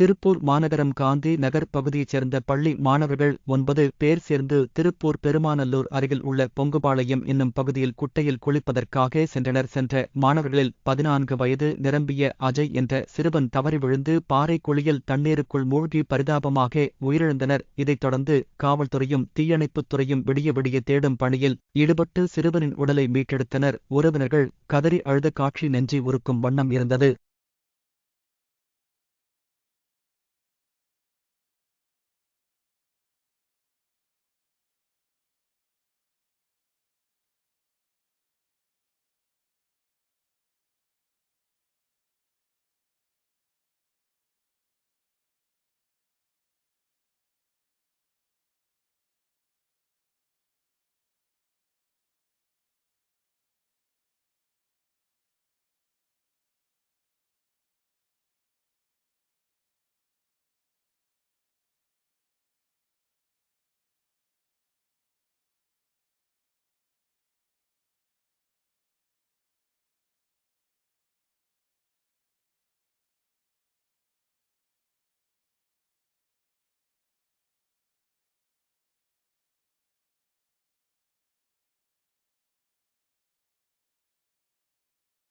திருப்பூர் மாநகரம் காந்தி நகர் பகுதியைச் சேர்ந்த பள்ளி மாணவர்கள் ஒன்பது பேர் சேர்ந்து திருப்பூர் பெருமாநல்லூர் அருகில் உள்ள பொங்குபாளையம் என்னும் பகுதியில் குட்டையில் குளிப்பதற்காக சென்றனர். சென்ற மாணவர்களில் பதினான்கு வயது நிரம்பிய அஜய் என்ற சிறுவன் தவறி விழுந்து பாறை குழியில் தண்ணீருக்குள் மூழ்கி பரிதாபமாக உயிரிழந்தனர். இதைத் தொடர்ந்து காவல்துறையும் தீயணைப்புத் துறையும் விடிய விடிய தேடும் பணியில் ஈடுபட்டு சிறுவனின் உடலை மீட்டெடுத்தனர். உறவினர்கள் கதறி அழுத காட்சி நெஞ்சி உருக்கும் வண்ணம் இருந்தது.